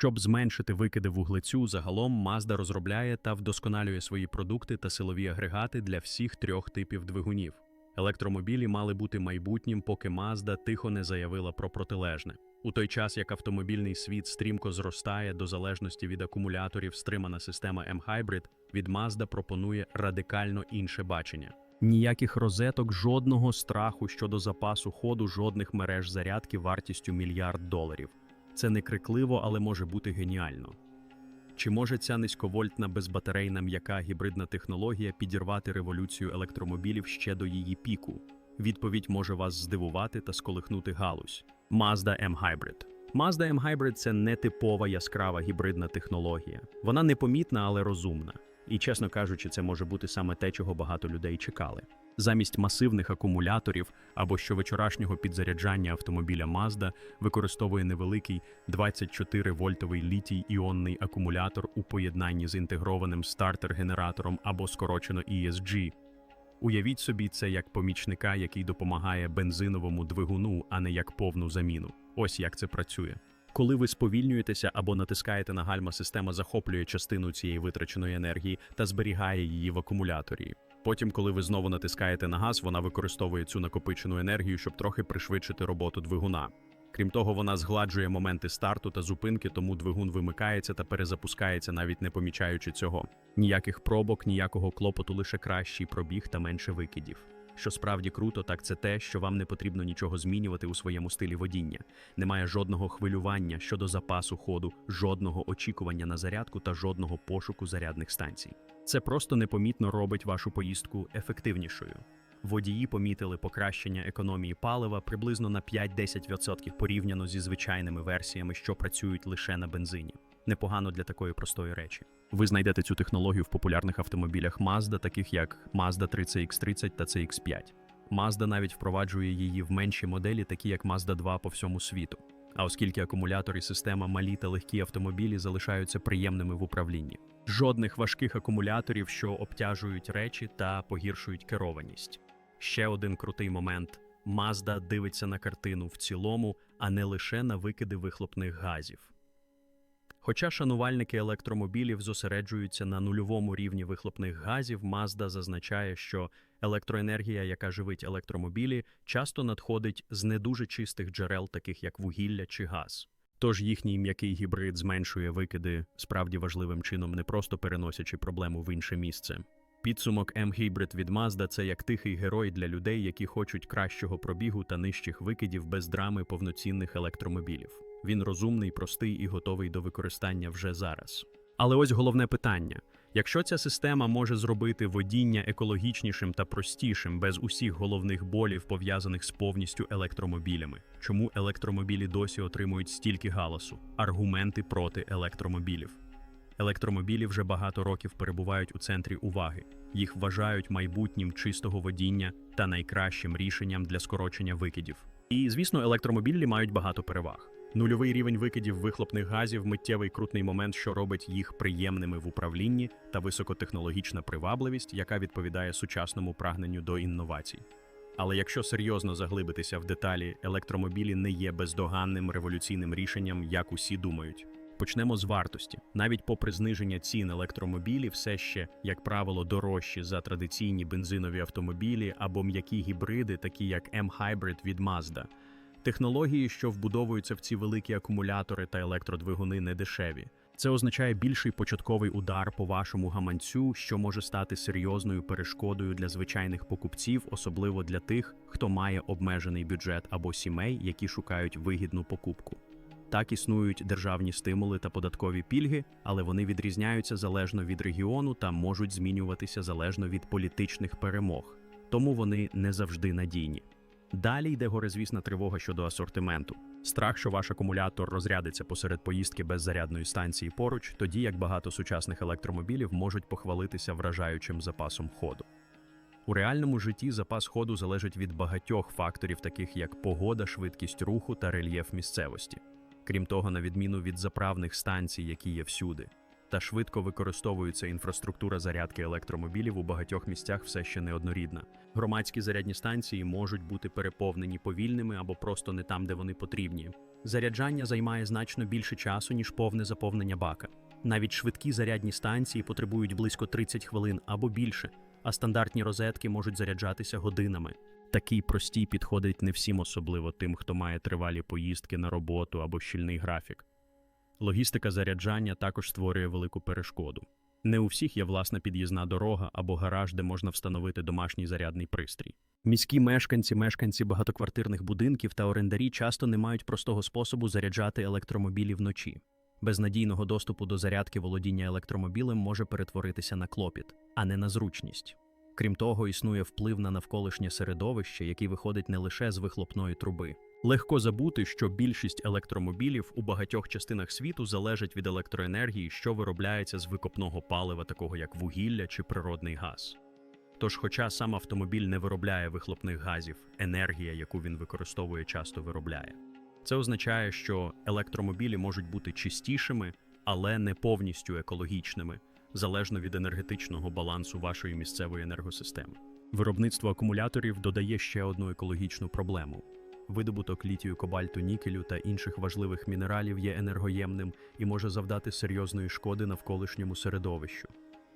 Щоб зменшити викиди вуглецю, загалом Mazda розробляє та вдосконалює свої продукти та силові агрегати для всіх трьох типів двигунів. Електромобілі мали бути майбутнім, поки Mazda тихо не заявила про протилежне. У той час, як автомобільний світ стрімко зростає до залежності від акумуляторів, стримана система M-Hybrid від Mazda пропонує радикально інше бачення. Ніяких розеток, жодного страху щодо запасу ходу, жодних мереж зарядки вартістю мільярд доларів. Це не крикливо, але може бути геніально. Чи може ця низьковольтна безбатерейна м'яка гібридна технологія підірвати революцію електромобілів ще до її піку? Відповідь може вас здивувати та сколихнути галузь. Mazda M-Hybrid. Mazda M-Hybrid – це не типова яскрава гібридна технологія. Вона непомітна, але розумна. І, чесно кажучи, це може бути саме те, чого багато людей чекали. Замість масивних акумуляторів або щовечорашнього підзаряджання автомобіля Mazda використовує невеликий 24-вольтовий літій-іонний акумулятор у поєднанні з інтегрованим стартер-генератором або скорочено ESG. Уявіть собі це як помічника, який допомагає бензиновому двигуну, а не як повну заміну. Ось як це працює. Коли ви сповільнюєтеся або натискаєте на гальма, система захоплює частину цієї витраченої енергії та зберігає її в акумуляторі. Потім, коли ви знову натискаєте на газ, вона використовує цю накопичену енергію, щоб трохи пришвидшити роботу двигуна. Крім того, вона згладжує моменти старту та зупинки, тому двигун вимикається та перезапускається, навіть не помічаючи цього. Ніяких пробок, ніякого клопоту, лише кращий пробіг та менше викидів. Що справді круто, так це те, що вам не потрібно нічого змінювати у своєму стилі водіння. Немає жодного хвилювання щодо запасу ходу, жодного очікування на зарядку та жодного пошуку зарядних станцій. Це просто непомітно робить вашу поїздку ефективнішою. Водії помітили покращення економії палива приблизно на 5-10% порівняно зі звичайними версіями, що працюють лише на бензині. Непогано для такої простої речі. Ви знайдете цю технологію в популярних автомобілях Mazda, таких як Mazda 3 CX-30 та CX-5. Mazda навіть впроваджує її в менші моделі, такі як Mazda 2 по всьому світу. А оскільки акумулятор і система малі та легкі автомобілі залишаються приємними в управлінні. Жодних важких акумуляторів, що обтяжують речі та погіршують керованість. Ще один крутий момент: Mazda дивиться на картину в цілому, а не лише на викиди вихлопних газів. Хоча шанувальники електромобілів зосереджуються на нульовому рівні вихлопних газів, Mazda зазначає, що електроенергія, яка живить електромобілі, часто надходить з не дуже чистих джерел, таких як вугілля чи газ. Тож їхній м'який гібрид зменшує викиди справді важливим чином, не просто переносячи проблему в інше місце. Підсумок M-Hybrid від Mazda – це як тихий герой для людей, які хочуть кращого пробігу та нижчих викидів без драми повноцінних електромобілів. Він розумний, простий і готовий до використання вже зараз. Але ось головне питання: якщо ця система може зробити водіння екологічнішим та простішим без усіх головних болів, пов'язаних з повністю електромобілями, чому електромобілі досі отримують стільки галасу? Аргументи проти електромобілів. Електромобілі вже багато років перебувають у центрі уваги. Їх вважають майбутнім чистого водіння та найкращим рішенням для скорочення викидів. І, звісно, електромобілі мають багато переваг. Нульовий рівень викидів вихлопних газів миттєвий крутний момент, що робить їх приємними в управлінні, та високотехнологічна привабливість, яка відповідає сучасному прагненню до інновацій. Але якщо серйозно заглибитися в деталі, електромобілі не є бездоганним революційним рішенням, як усі думають. Почнемо з вартості. Навіть попри зниження цін електромобілі, все ще, як правило, дорожчі за традиційні бензинові автомобілі або м'які гібриди, такі як M-Hybrid від Mazda. Технології, що вбудовуються в ці великі акумулятори та електродвигуни, не дешеві. Це означає більший початковий удар по вашому гаманцю, що може стати серйозною перешкодою для звичайних покупців, особливо для тих, хто має обмежений бюджет або сімей, які шукають вигідну покупку. Так існують державні стимули та податкові пільги, але вони відрізняються залежно від регіону та можуть змінюватися залежно від політичних перемог, тому вони не завжди надійні. Далі йде горизвісна тривога щодо асортименту. Страх, що ваш акумулятор розрядиться посеред поїздки без зарядної станції поруч, тоді як багато сучасних електромобілів можуть похвалитися вражаючим запасом ходу. У реальному житті запас ходу залежить від багатьох факторів, таких як погода, швидкість руху та рельєф місцевості. Крім того, на відміну від заправних станцій, які є всюди, та швидко використовується інфраструктура зарядки електромобілів у багатьох місцях все ще неоднорідна. Громадські зарядні станції можуть бути переповнені повільними або просто не там, де вони потрібні. Заряджання займає значно більше часу, ніж повне заповнення бака. Навіть швидкі зарядні станції потребують близько 30 хвилин або більше, а стандартні розетки можуть заряджатися годинами. Такий простій підходить не всім, особливо тим, хто має тривалі поїздки на роботу або щільний графік. Логістика заряджання також створює велику перешкоду. Не у всіх є власна під'їзна дорога або гараж, де можна встановити домашній зарядний пристрій. Міські мешканці, мешканці багатоквартирних будинків та орендарі часто не мають простого способу заряджати електромобілі вночі. Без надійного доступу до зарядки володіння електромобілем може перетворитися на клопіт, а не на зручність. Крім того, існує вплив на навколишнє середовище, який виходить не лише з вихлопної труби. Легко забути, що більшість електромобілів у багатьох частинах світу залежать від електроенергії, що виробляється з викопного палива, такого як вугілля чи природний газ. Тож, хоча сам автомобіль не виробляє вихлопних газів, енергія, яку він використовує, часто виробляє. Це означає, що електромобілі можуть бути чистішими, але не повністю екологічними, залежно від енергетичного балансу вашої місцевої енергосистеми. Виробництво акумуляторів додає ще одну екологічну проблему. Видобуток літію, кобальту, нікелю та інших важливих мінералів є енергоємним і може завдати серйозної шкоди навколишньому середовищу.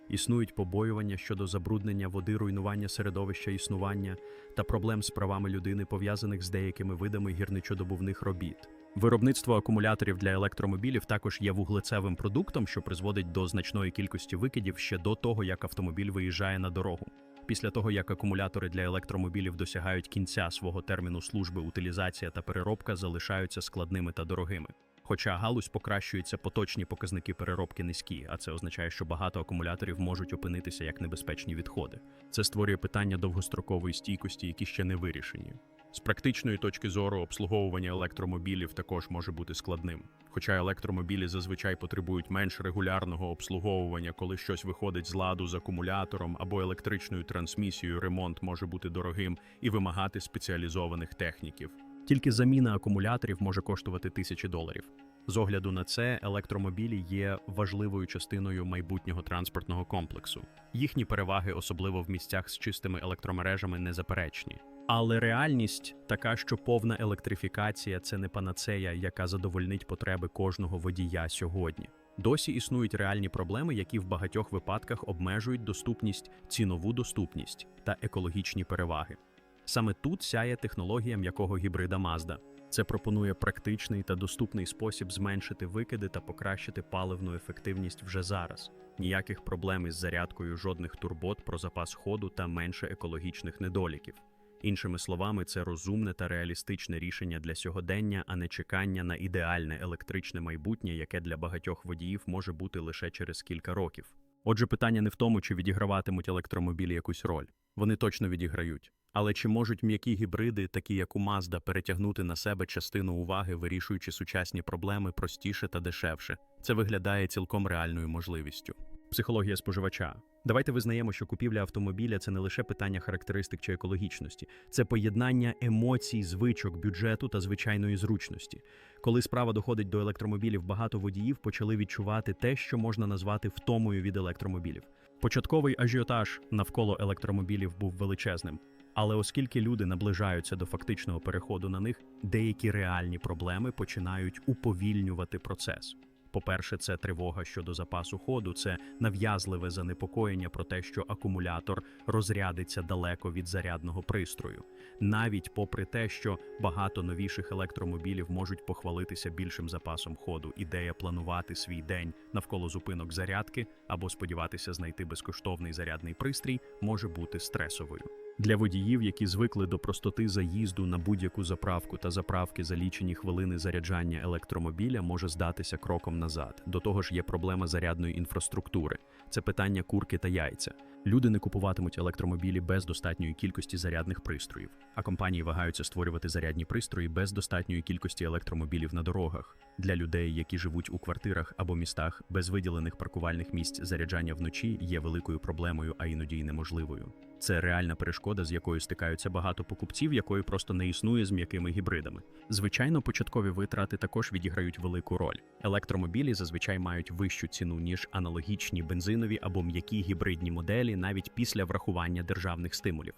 Існують побоювання щодо забруднення води, руйнування середовища існування та проблем з правами людини, пов'язаних з деякими видами гірничодобувних робіт. Виробництво акумуляторів для електромобілів також є вуглецевим продуктом, що призводить до значної кількості викидів ще до того, як автомобіль виїжджає на дорогу. Після того, як акумулятори для електромобілів досягають кінця свого терміну служби, утилізація та переробка залишаються складними та дорогими. Хоча галузь покращується, поточні показники переробки низькі, а це означає, що багато акумуляторів можуть опинитися як небезпечні відходи. Це створює питання довгострокової стійкості, які ще не вирішені. З практичної точки зору обслуговування електромобілів також може бути складним. Хоча електромобілі зазвичай потребують менш регулярного обслуговування, коли щось виходить з ладу з акумулятором або електричною трансмісією, ремонт може бути дорогим і вимагати спеціалізованих техніків. Тільки заміна акумуляторів може коштувати тисячі доларів. З огляду на це, електромобілі є важливою частиною майбутнього транспортного комплексу. Їхні переваги, особливо в місцях з чистими електромережами, незаперечні. Але реальність така, що повна електрифікація це не панацея, яка задовольнить потреби кожного водія сьогодні. Досі існують реальні проблеми, які в багатьох випадках обмежують доступність, цінову доступність та екологічні переваги. Саме тут сяє технологія м'якого гібрида Mazda. Це пропонує практичний та доступний спосіб зменшити викиди та покращити паливну ефективність вже зараз. Ніяких проблем із зарядкою, жодних турбот про запас ходу та менше екологічних недоліків. Іншими словами, це розумне та реалістичне рішення для сьогодення, а не чекання на ідеальне електричне майбутнє, яке для багатьох водіїв може бути лише через кілька років. Отже, питання не в тому, чи відіграватимуть електромобілі якусь роль. Вони точно відіграють. Але чи можуть м'які гібриди, такі як у Mazda, перетягнути на себе частину уваги, вирішуючи сучасні проблеми простіше та дешевше? Це виглядає цілком реальною можливістю. Психологія споживача. Давайте визнаємо, що купівля автомобіля це не лише питання характеристик чи екологічності, це поєднання емоцій, звичок, бюджету та звичайної зручності. Коли справа доходить до електромобілів, багато водіїв почали відчувати те, що можна назвати втомою від електромобілів. Початковий ажіотаж навколо електромобілів був величезним. Але оскільки люди наближаються до фактичного переходу на них, деякі реальні проблеми починають уповільнювати процес. По-перше, це тривога щодо запасу ходу, це нав'язливе занепокоєння про те, що акумулятор розрядиться далеко від зарядного пристрою, навіть попри те, що багато новіших електромобілів можуть похвалитися більшим запасом ходу. Ідея планувати свій день навколо зупинок зарядки або сподіватися знайти безкоштовний зарядний пристрій може бути стресовою. Для водіїв, які звикли до простоти заїзду на будь-яку заправку та заправки за лічені хвилини заряджання електромобіля, може здатися кроком назад. До того ж, є проблема зарядної інфраструктури. Це питання курки та яйця. Люди не купуватимуть електромобілі без достатньої кількості зарядних пристроїв, а компанії вагаються створювати зарядні пристрої без достатньої кількості електромобілів на дорогах. Для людей, які живуть у квартирах або містах без виділених паркувальних місць заряджання вночі, є великою проблемою, а іноді й неможливою. Це реальна перешкода, з якою стикаються багато покупців, якої просто не існує з м'якими гібридами. Звичайно, початкові витрати також відіграють велику роль. Електромобілі зазвичай мають вищу ціну ніж аналогічні бензинові або м'які гібридні моделі, навіть після врахування державних стимулів.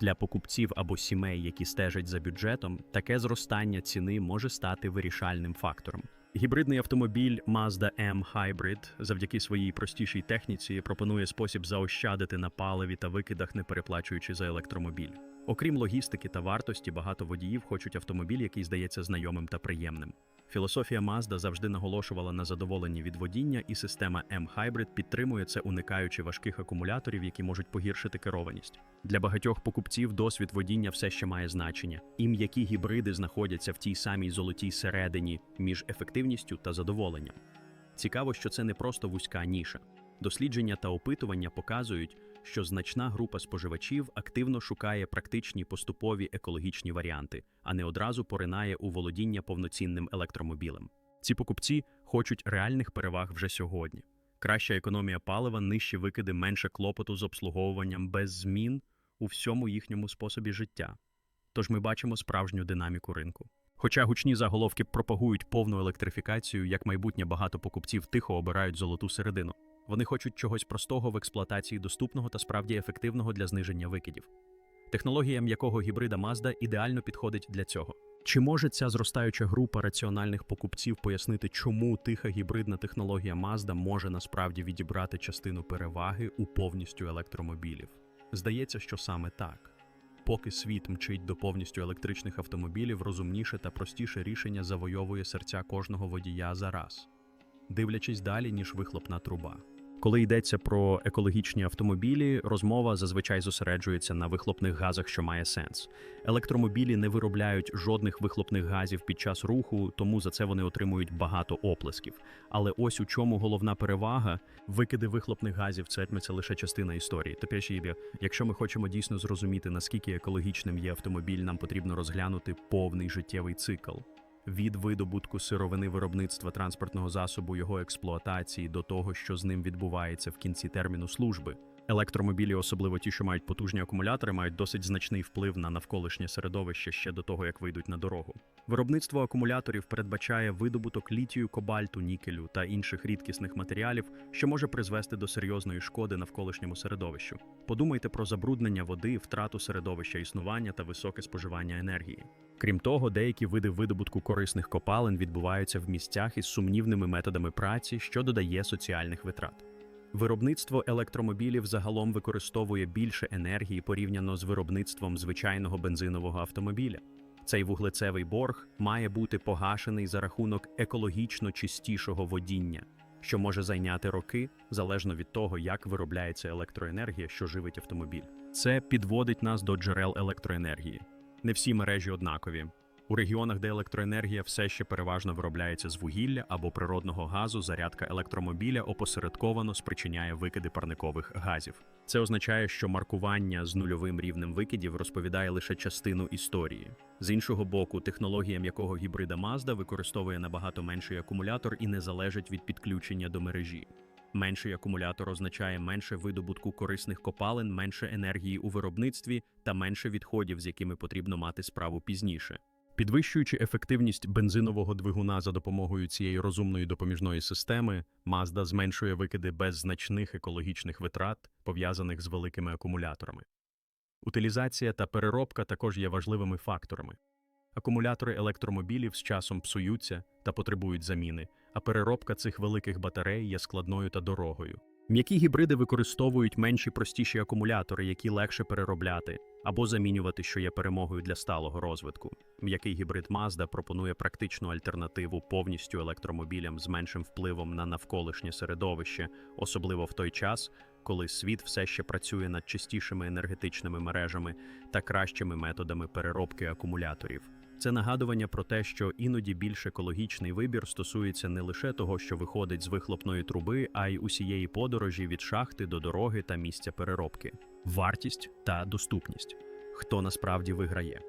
Для покупців або сімей, які стежать за бюджетом, таке зростання ціни може стати вирішальним фактором. Гібридний автомобіль Mazda M Hybrid завдяки своїй простішій техніці пропонує спосіб заощадити на паливі та викидах, не переплачуючи за електромобіль. Окрім логістики та вартості, багато водіїв хочуть автомобіль, який здається знайомим та приємним. Філософія Mazda завжди наголошувала на задоволенні від водіння, і система M-Hybrid підтримує це, уникаючи важких акумуляторів, які можуть погіршити керованість. Для багатьох покупців досвід водіння все ще має значення, і м'які гібриди знаходяться в тій самій золотій середині між ефективністю та задоволенням. Цікаво, що це не просто вузька ніша. Дослідження та опитування показують, що значна група споживачів активно шукає практичні поступові екологічні варіанти, а не одразу поринає у володіння повноцінним електромобілем. Ці покупці хочуть реальних переваг вже сьогодні. Краща економія палива, нижчі викиди, менше клопоту з обслуговуванням без змін у всьому їхньому способі життя. Тож ми бачимо справжню динаміку ринку. Хоча гучні заголовки пропагують повну електрифікацію, як майбутнє багато покупців тихо обирають золоту середину. Вони хочуть чогось простого в експлуатації доступного та справді ефективного для зниження викидів. Технологія м'якого гібрида Mazda ідеально підходить для цього. Чи може ця зростаюча група раціональних покупців пояснити, чому тиха гібридна технологія Mazda може насправді відібрати частину переваги у повністю електромобілів? Здається, що саме так. Поки світ мчить до повністю електричних автомобілів, розумніше та простіше рішення завойовує серця кожного водія за раз, дивлячись далі, ніж вихлопна труба. Коли йдеться про екологічні автомобілі, розмова зазвичай зосереджується на вихлопних газах, що має сенс. Електромобілі не виробляють жодних вихлопних газів під час руху, тому за це вони отримують багато оплесків. Але ось у чому головна перевага викиди вихлопних газів це, це лише частина історії. Тепер ще якщо ми хочемо дійсно зрозуміти, наскільки екологічним є автомобіль, нам потрібно розглянути повний життєвий цикл. Від видобутку сировини виробництва транспортного засобу його експлуатації до того, що з ним відбувається в кінці терміну служби. Електромобілі, особливо ті, що мають потужні акумулятори, мають досить значний вплив на навколишнє середовище ще до того, як вийдуть на дорогу. Виробництво акумуляторів передбачає видобуток літію, кобальту, нікелю та інших рідкісних матеріалів, що може призвести до серйозної шкоди навколишньому середовищу. Подумайте про забруднення води, втрату середовища існування та високе споживання енергії. Крім того, деякі види видобутку корисних копалин відбуваються в місцях із сумнівними методами праці, що додає соціальних витрат. Виробництво електромобілів загалом використовує більше енергії порівняно з виробництвом звичайного бензинового автомобіля. Цей вуглецевий борг має бути погашений за рахунок екологічно чистішого водіння, що може зайняти роки залежно від того, як виробляється електроенергія, що живить автомобіль. Це підводить нас до джерел електроенергії. Не всі мережі однакові. У регіонах, де електроенергія все ще переважно виробляється з вугілля або природного газу, зарядка електромобіля опосередковано спричиняє викиди парникових газів. Це означає, що маркування з нульовим рівнем викидів розповідає лише частину історії. З іншого боку, технологія м'якого гібрида Mazda використовує набагато менший акумулятор і не залежить від підключення до мережі. Менший акумулятор означає менше видобутку корисних копалин, менше енергії у виробництві та менше відходів, з якими потрібно мати справу пізніше. Підвищуючи ефективність бензинового двигуна за допомогою цієї розумної допоміжної системи, Mazda зменшує викиди без значних екологічних витрат, пов'язаних з великими акумуляторами. Утилізація та переробка також є важливими факторами. Акумулятори електромобілів з часом псуються та потребують заміни, а переробка цих великих батарей є складною та дорогою. М'які гібриди використовують менші простіші акумулятори, які легше переробляти або замінювати, що є перемогою для сталого розвитку. М'який гібрид Mazda пропонує практичну альтернативу повністю електромобілям з меншим впливом на навколишнє середовище, особливо в той час, коли світ все ще працює над чистішими енергетичними мережами та кращими методами переробки акумуляторів. Це нагадування про те, що іноді більш екологічний вибір стосується не лише того, що виходить з вихлопної труби, а й усієї подорожі від шахти до дороги та місця переробки, вартість та доступність. Хто насправді виграє?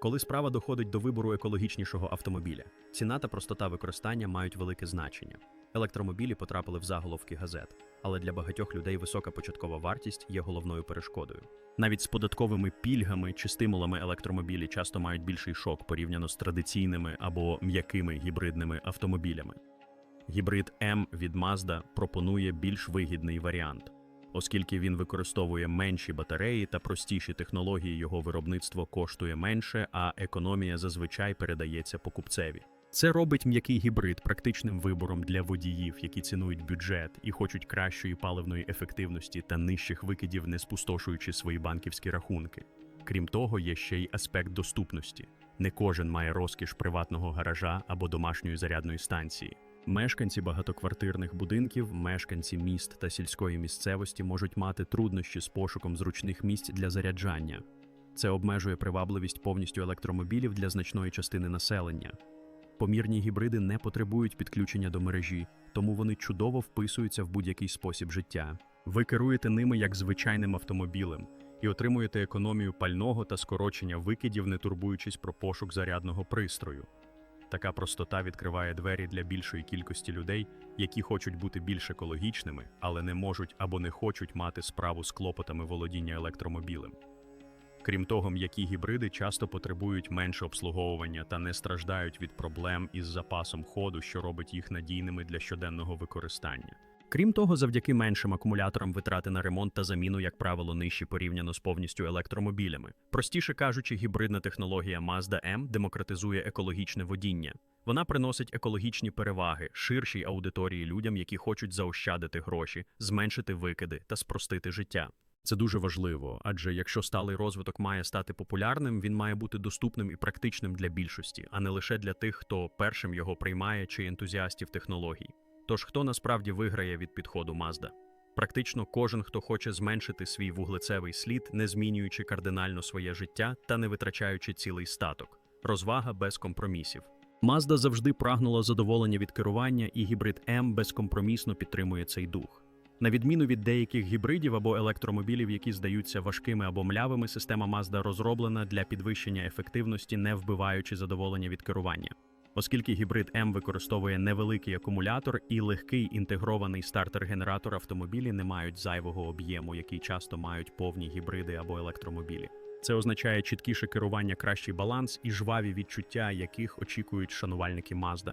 Коли справа доходить до вибору екологічнішого автомобіля, ціна та простота використання мають велике значення. Електромобілі потрапили в заголовки газет, але для багатьох людей висока початкова вартість є головною перешкодою. Навіть з податковими пільгами чи стимулами електромобілі часто мають більший шок порівняно з традиційними або м'якими гібридними автомобілями. Гібрид М від Mazda пропонує більш вигідний варіант. Оскільки він використовує менші батареї та простіші технології, його виробництво коштує менше, а економія зазвичай передається покупцеві. Це робить м'який гібрид практичним вибором для водіїв, які цінують бюджет і хочуть кращої паливної ефективності та нижчих викидів, не спустошуючи свої банківські рахунки. Крім того, є ще й аспект доступності. Не кожен має розкіш приватного гаража або домашньої зарядної станції. Мешканці багатоквартирних будинків, мешканці міст та сільської місцевості можуть мати труднощі з пошуком зручних місць для заряджання. Це обмежує привабливість повністю електромобілів для значної частини населення. Помірні гібриди не потребують підключення до мережі, тому вони чудово вписуються в будь-який спосіб життя. Ви керуєте ними як звичайним автомобілем і отримуєте економію пального та скорочення викидів, не турбуючись про пошук зарядного пристрою. Така простота відкриває двері для більшої кількості людей, які хочуть бути більш екологічними, але не можуть або не хочуть мати справу з клопотами володіння електромобілем. Крім того, м'які гібриди часто потребують менше обслуговування та не страждають від проблем із запасом ходу, що робить їх надійними для щоденного використання. Крім того, завдяки меншим акумуляторам витрати на ремонт та заміну, як правило, нижчі порівняно з повністю електромобілями. Простіше кажучи, гібридна технологія Mazda M демократизує екологічне водіння. Вона приносить екологічні переваги ширшій аудиторії людям, які хочуть заощадити гроші, зменшити викиди та спростити життя. Це дуже важливо, адже якщо сталий розвиток має стати популярним, він має бути доступним і практичним для більшості, а не лише для тих, хто першим його приймає чи ентузіастів технологій. Тож хто насправді виграє від підходу Mazda? Практично кожен, хто хоче зменшити свій вуглецевий слід, не змінюючи кардинально своє життя та не витрачаючи цілий статок. Розвага без компромісів. Mazda завжди прагнула задоволення від керування, і гібрид М безкомпромісно підтримує цей дух. На відміну від деяких гібридів або електромобілів, які здаються важкими або млявими, система Mazda розроблена для підвищення ефективності, не вбиваючи задоволення від керування. Оскільки гібрид М використовує невеликий акумулятор і легкий інтегрований стартер-генератор, автомобілі не мають зайвого об'єму, який часто мають повні гібриди або електромобілі. Це означає чіткіше керування, кращий баланс і жваві відчуття, яких очікують шанувальники Mazda.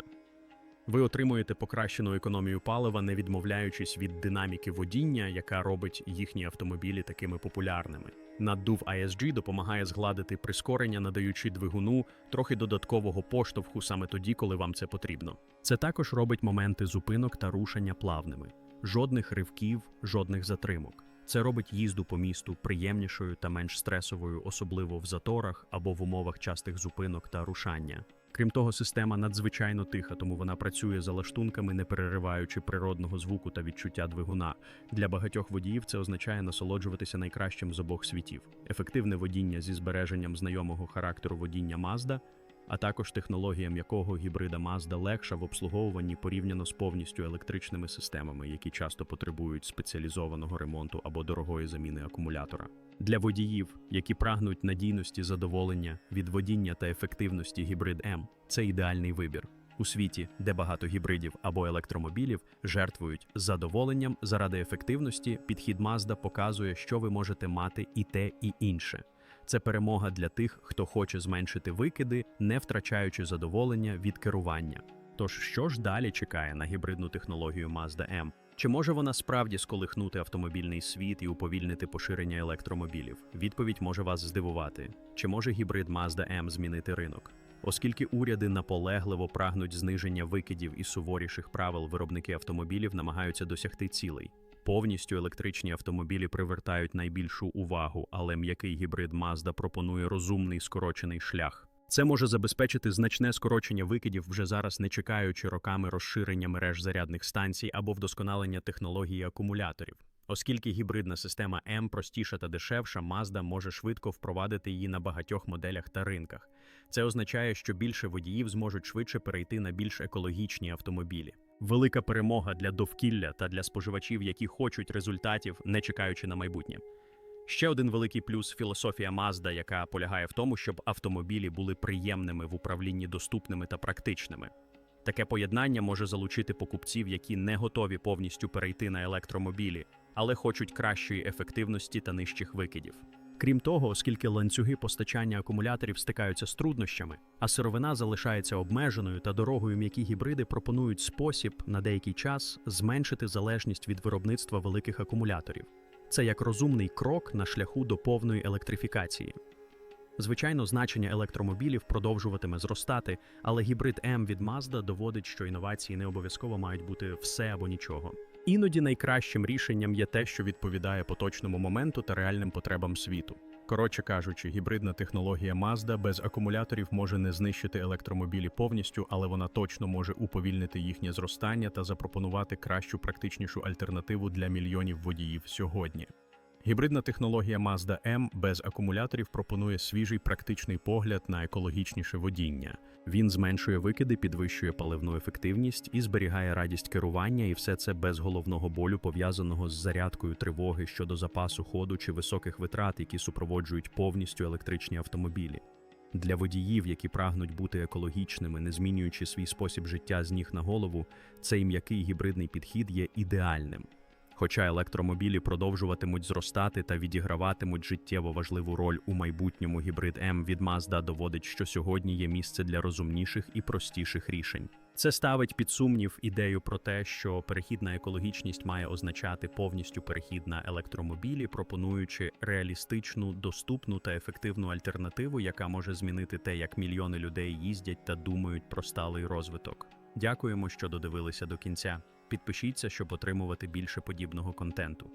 Ви отримуєте покращену економію палива, не відмовляючись від динаміки водіння, яка робить їхні автомобілі такими популярними. Наддув ISG допомагає згладити прискорення, надаючи двигуну трохи додаткового поштовху саме тоді, коли вам це потрібно. Це також робить моменти зупинок та рушення плавними, жодних ривків, жодних затримок. Це робить їзду по місту приємнішою та менш стресовою, особливо в заторах або в умовах частих зупинок та рушання. Крім того, система надзвичайно тиха, тому вона працює за лаштунками, не перериваючи природного звуку та відчуття двигуна. Для багатьох водіїв це означає насолоджуватися найкращим з обох світів: ефективне водіння зі збереженням знайомого характеру водіння Mazda, а також технологія м'якого гібрида Mazda легша в обслуговуванні порівняно з повністю електричними системами, які часто потребують спеціалізованого ремонту або дорогої заміни акумулятора. Для водіїв, які прагнуть надійності задоволення від водіння та ефективності гібрид М, це ідеальний вибір. У світі, де багато гібридів або електромобілів жертвують задоволенням заради ефективності, підхід Mazda показує, що ви можете мати і те, і інше. Це перемога для тих, хто хоче зменшити викиди, не втрачаючи задоволення від керування. Тож, що ж далі чекає на гібридну технологію Mazda M? Чи може вона справді сколихнути автомобільний світ і уповільнити поширення електромобілів? Відповідь може вас здивувати. Чи може гібрид Mazda M змінити ринок? Оскільки уряди наполегливо прагнуть зниження викидів і суворіших правил, виробники автомобілів намагаються досягти цілей. Повністю електричні автомобілі привертають найбільшу увагу, але м'який гібрид Mazda пропонує розумний скорочений шлях. Це може забезпечити значне скорочення викидів, вже зараз не чекаючи роками розширення мереж зарядних станцій або вдосконалення технології акумуляторів. Оскільки гібридна система М простіша та дешевша, Mazda може швидко впровадити її на багатьох моделях та ринках. Це означає, що більше водіїв зможуть швидше перейти на більш екологічні автомобілі. Велика перемога для довкілля та для споживачів, які хочуть результатів, не чекаючи на майбутнє. Ще один великий плюс філософія Mazda, яка полягає в тому, щоб автомобілі були приємними в управлінні доступними та практичними. Таке поєднання може залучити покупців, які не готові повністю перейти на електромобілі, але хочуть кращої ефективності та нижчих викидів. Крім того, оскільки ланцюги постачання акумуляторів стикаються з труднощами, а сировина залишається обмеженою та дорогою м'які гібриди пропонують спосіб на деякий час зменшити залежність від виробництва великих акумуляторів. Це як розумний крок на шляху до повної електрифікації. Звичайно, значення електромобілів продовжуватиме зростати, але гібрид М від Mazda доводить, що інновації не обов'язково мають бути все або нічого. Іноді найкращим рішенням є те, що відповідає поточному моменту та реальним потребам світу. Коротше кажучи, гібридна технологія Mazda без акумуляторів може не знищити електромобілі повністю, але вона точно може уповільнити їхнє зростання та запропонувати кращу практичнішу альтернативу для мільйонів водіїв сьогодні. Гібридна технологія Mazda M без акумуляторів пропонує свіжий практичний погляд на екологічніше водіння. Він зменшує викиди, підвищує паливну ефективність і зберігає радість керування, і все це без головного болю, пов'язаного з зарядкою тривоги щодо запасу ходу чи високих витрат, які супроводжують повністю електричні автомобілі. Для водіїв, які прагнуть бути екологічними, не змінюючи свій спосіб життя з ніг на голову, цей м'який гібридний підхід є ідеальним. Хоча електромобілі продовжуватимуть зростати та відіграватимуть життєво важливу роль у майбутньому, гібрид М від Mazda доводить, що сьогодні є місце для розумніших і простіших рішень. Це ставить під сумнів ідею про те, що перехід на екологічність має означати повністю перехід на електромобілі, пропонуючи реалістичну, доступну та ефективну альтернативу, яка може змінити те, як мільйони людей їздять та думають про сталий розвиток. Дякуємо, що додивилися до кінця. Підпишіться, щоб отримувати більше подібного контенту.